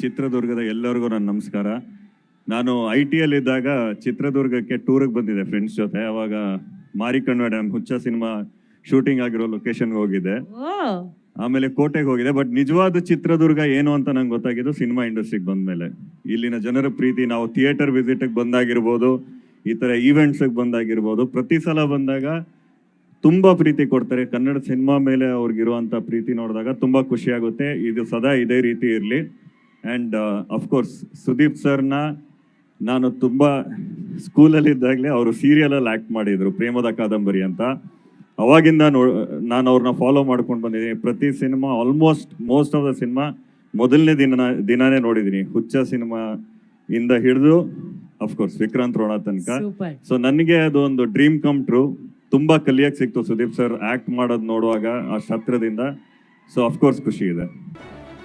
ಚಿತ್ರದುರ್ಗದ ಎಲ್ಲರಿಗೂ ನನ್ನ ನಮಸ್ಕಾರ. ನಾನು ಐ ಟಿ ಇದ್ದಾಗ ಚಿತ್ರದುರ್ಗಕ್ಕೆ ಟೂರಿಗೆ ಬಂದಿದ್ದೆ ಫ್ರೆಂಡ್ಸ್ ಜೊತೆ. ಅವಾಗ Marikanna dam Huchcha cinema shooting ಆಗಿರೋ ಲೊಕೇಶನ್ಗೆ ಹೋಗಿದ್ದೆ. ಆಮೇಲೆ ಕೋಟೆಗೆ ಹೋಗಿದೆ ಬಟ್ ನಿಜವಾದ ಚಿತ್ರದುರ್ಗ ಏನು ಅಂತ ನಂಗೆ ಗೊತ್ತಾಗಿದ್ದು ಸಿನಿಮಾ ಇಂಡಸ್ಟ್ರಿಗೆ ಬಂದ್ಮೇಲೆ. ಇಲ್ಲಿನ ಜನರ ಪ್ರೀತಿ ನಾವು ಥಿಯೇಟರ್ ವಿಸಿಟಿಗೆ ಬಂದಾಗಿರ್ಬೋದು ಈ ಥರ ಈವೆಂಟ್ಸ್ಗೆ ಬಂದಾಗಿರ್ಬೋದು ಪ್ರತಿ ಸಲ ಬಂದಾಗ ತುಂಬಾ ಪ್ರೀತಿ ಕೊಡ್ತಾರೆ. ಕನ್ನಡ ಸಿನಿಮಾ ಮೇಲೆ ಅವ್ರಿಗಿರುವಂಥ ಪ್ರೀತಿ ನೋಡಿದಾಗ ತುಂಬಾ ಖುಷಿ ಆಗುತ್ತೆ ಇದು ಸದಾ ಇದೇ ರೀತಿ ಇರಲಿ. ಆ್ಯಂಡ್ ಅಫ್ಕೋರ್ಸ್ ಸುದೀಪ್ ಸರ್ನ ನಾನು ತುಂಬ ಸ್ಕೂಲಲ್ಲಿದ್ದಾಗಲೇ ಅವರು ಸೀರಿಯಲಲ್ಲಿ ಆ್ಯಕ್ಟ್ ಮಾಡಿದ್ರು ಪ್ರೇಮದ ಕಾದಂಬರಿ ಅಂತ. ಅವಾಗಿಂದ ನೋ ನಾನು ಅವ್ರನ್ನ ಫಾಲೋ ಮಾಡ್ಕೊಂಡು ಬಂದಿದ್ದೀನಿ. ಪ್ರತಿ cinema almost most of the cinema ಮೊದಲನೇ ದಿನ ದಿನಾನೇ ನೋಡಿದ್ದೀನಿ. ಹುಚ್ಚ ಸಿನಿಮಾ ಇಂದ ಹಿಡಿದು ಅಫ್ಕೋರ್ಸ್ ವಿಕ್ರಾಂತ್ ರೋಣ ತನಕ ಸೊ ನನಗೆ ಅದು ಒಂದು ಡ್ರೀಮ್ ಕಮ್ ಟ್ರೂ ತುಂಬಾ ಕಲಿಯಕ್ಕೆ ಸಿಕ್ತು ಸುದೀಪ್ ಸರ್ ಆಕ್ಟ್ ಮಾಡೋದು ನೋಡುವಾಗ ಆ ಶತ್ರದಿಂದ ಸೊ ಅಫ್ಕೋರ್ಸ್ ಖುಷಿ ಇದೆ.